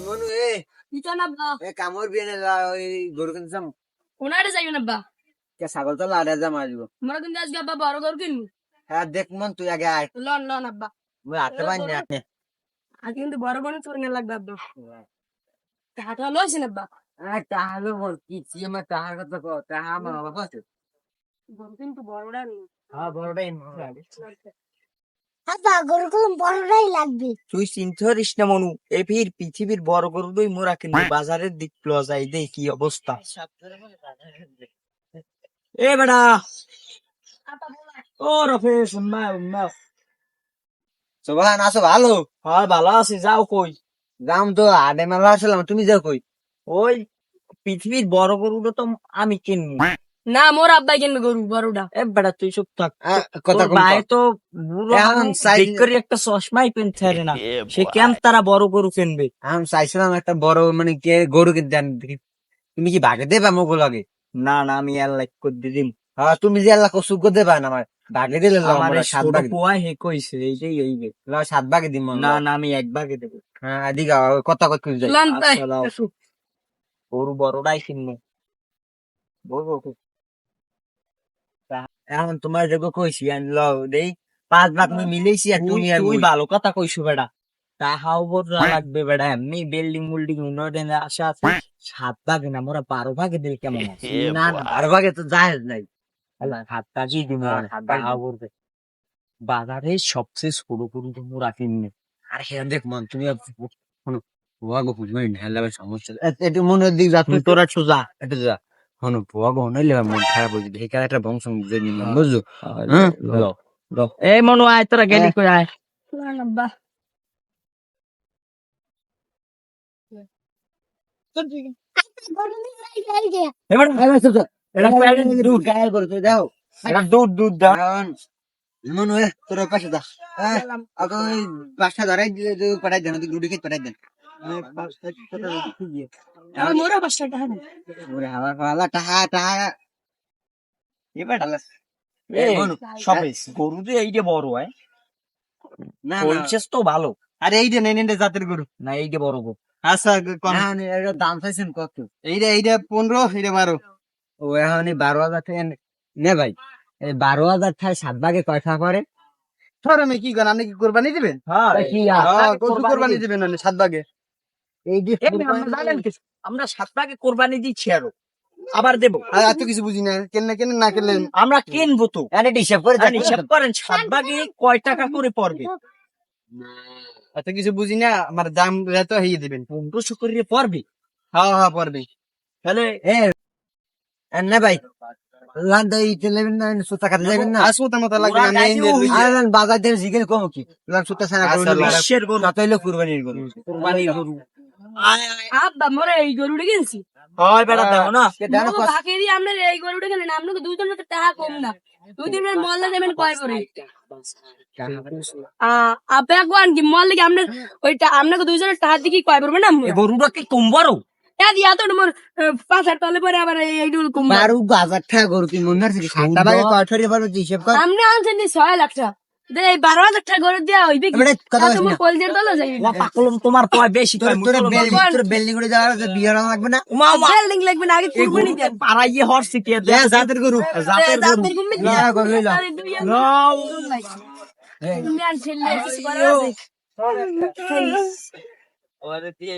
মনু এ দিতাম আব্বা। এ কামর বিয়ে নে ওই গরু কিনতে যাম ওনারে যাইবেন আব্বা? কে ছাগল তো লাড়া যাম আসব মোরা কিন্তু আজকে আব্বা বড় গরু কিনবো হ্যাঁ দেখ মন তুই আগে আয়। লন লন আব্বা। মুই হাঁটতে পারি না আজ কিন্তু বড় গরু চোর না লাগবে আব্বা হাটা লইছেন আব্বা? আর তাহলে বল কি তুই আমার তাহার কথা তাহা আমার বাবা কত গরু কিন্তু বড়টা নেই হ্যাঁ বড়টাই বড়রাই লাগবে। তুই চিন্তা করিস না মনু। ফির পৃথিবীর বড় গরু দুই মোরা কিন্তু বাজারের দিক যাই দে কি অবস্থা। এ বেটা। ও রফে শুনবা উম্মা ভালো? হ্যাঁ ভালো আছি যাও কই? যাম তো আডে মেলা আসলাম তুমি যাও কই? ওই পৃথিবীর বড় গরুটা তো আমি কিনবো। না মোর আব্বাই কিনবে গরু? বড়টা এ বেটা তুই চুপ থাক। কথা ভাই তো করে একটা চশমাই কিনতে পারে না। সে কেন তারা বড় গরু কিনবে? আমি চাইছিলাম একটা বড় মানে কে গরু কিনতে তুমি কি ভাগে দেবা মোগো লাগে না না আমি আর লাইক করে দিম। হ্যাঁ তুমি যে আল্লাহ কসুক করে দেবা না আমার। ভাগে দিলে আমার সাত ভাগে পোয়া হে কইছে এইটাই হইবে লাও, সাত ভাগে দিম না না আমি এক ভাগে দেবো। হ্যাঁ এদিকে কথা কথা যাই। গরু বড়টাই কিনবো। বলব? এখন তোমার দেখো কইছি আমি লও দেই পাঁচ ভাগ আমি মিলেইছি আর তুমি আর তুই ভালো কথা কইছু বেটা তাহাও বড় লাগবে বেটা এমনি বিল্ডিং মুল্ডিং উন্নয়ন আশা আছে সাত ভাগে না মোরা বারো ভাগে দিল কেমন আছে? না না আর ভাগে তো যায় নাই। হাত কাজি দিব হ্যাঁ, হাত তাহাও করবে বাজারে সবচেয়ে ছোট তো মোরা কিনবে। আর হ্যাঁ দেখ মন তুমি আর শোনো বুঝবে না হেলে সমস্যা। একটু মনের দিক যা তুই তোরা সোজা একটু যা। শোনো ভুয়া গো হইলে মন খারাপ হয়ে যাবে। কারণে একটা বংশ বুঝে নিলাম বুঝছ? হ্যাঁ। এই মনু আয় তোরা গেলি কই আয়। তোর পাশে দা হ্যাঁ? আগে ধরাই দিলে পাঠাই দেন রুটি খেতে পাঠাই দেন। এই, ভালো। আরে এই যে নেন জাতের গরু। না এইটা বড় গো আচ্ছা না না, এটার দাম চাইছেন কত? এইটা এইটা পনেরো এইটা বারো। ও এখন বারো হাজার থেকে নে- ভাই। এই বারো হাজার থেকে সাত ভাগে কয়টা করে? ধরেন কি করেন আপনি কি কোরবানি দিবেন? হ্যাঁ। কোরবানি দিবেন সাত ভাগে? এই যে জানেন কিছু আমরা সাত কোরবানি দিচ্ছি আরও আবার দেব। আর এত কিছু বুঝি না। কেন কেন না কেন আমরা কিনবো তো। এনে হিসাব করে আর হিসাব করেন সাত ভাগে কয় টাকা করে পড়বে? এত কিছু বুঝি না আমার দাম এত হইয়ে দিবেন। পনেরোশো করে পড়বে? হ্যাঁ হ্যাঁ পড়বে। তাহলে এ না ভাই বাজার কম কি? সুতা আচ্ছা, কুরবানির গরু। কোরবানির গরু। আব্বা মোরা এই গরুটা কিনছি হয় বেড়া দেখো না। ভাগে দিয়ে আমরা এই গরুটা কিনলেন আপনাকে দুই জনের টাকা কম না। দুই দিনের মল্লা দেবেন কয় করে? কি আপনার ওইটা আপনাকে দুইজনের টাকা কয় করবেন না গরুটা কি কম বড় বারো হাজার টাকা গরু হিসাব কর। আনছেন ছয় লাখ টাকা বারো হাজার টাকা করে দেওয়া হইবে তোমার। কলজের তলে যাইবে। ও পাকলম তোমার কয় বেশি তোর বেল্ডিং করে যাওয়ার বিয়ে লাগবে না? উমা উমা। বিল্ডিং লাগবে না আগে কুরবানি দেন পাড়াইয়ে হরছি কে এ, জাতের গরু জাতের গরু। দাঁতের গুম্মি না, গরু লইলাম। নাও। তুমি আর ছেলে কিছু করার আছে? ওরে দিয়ে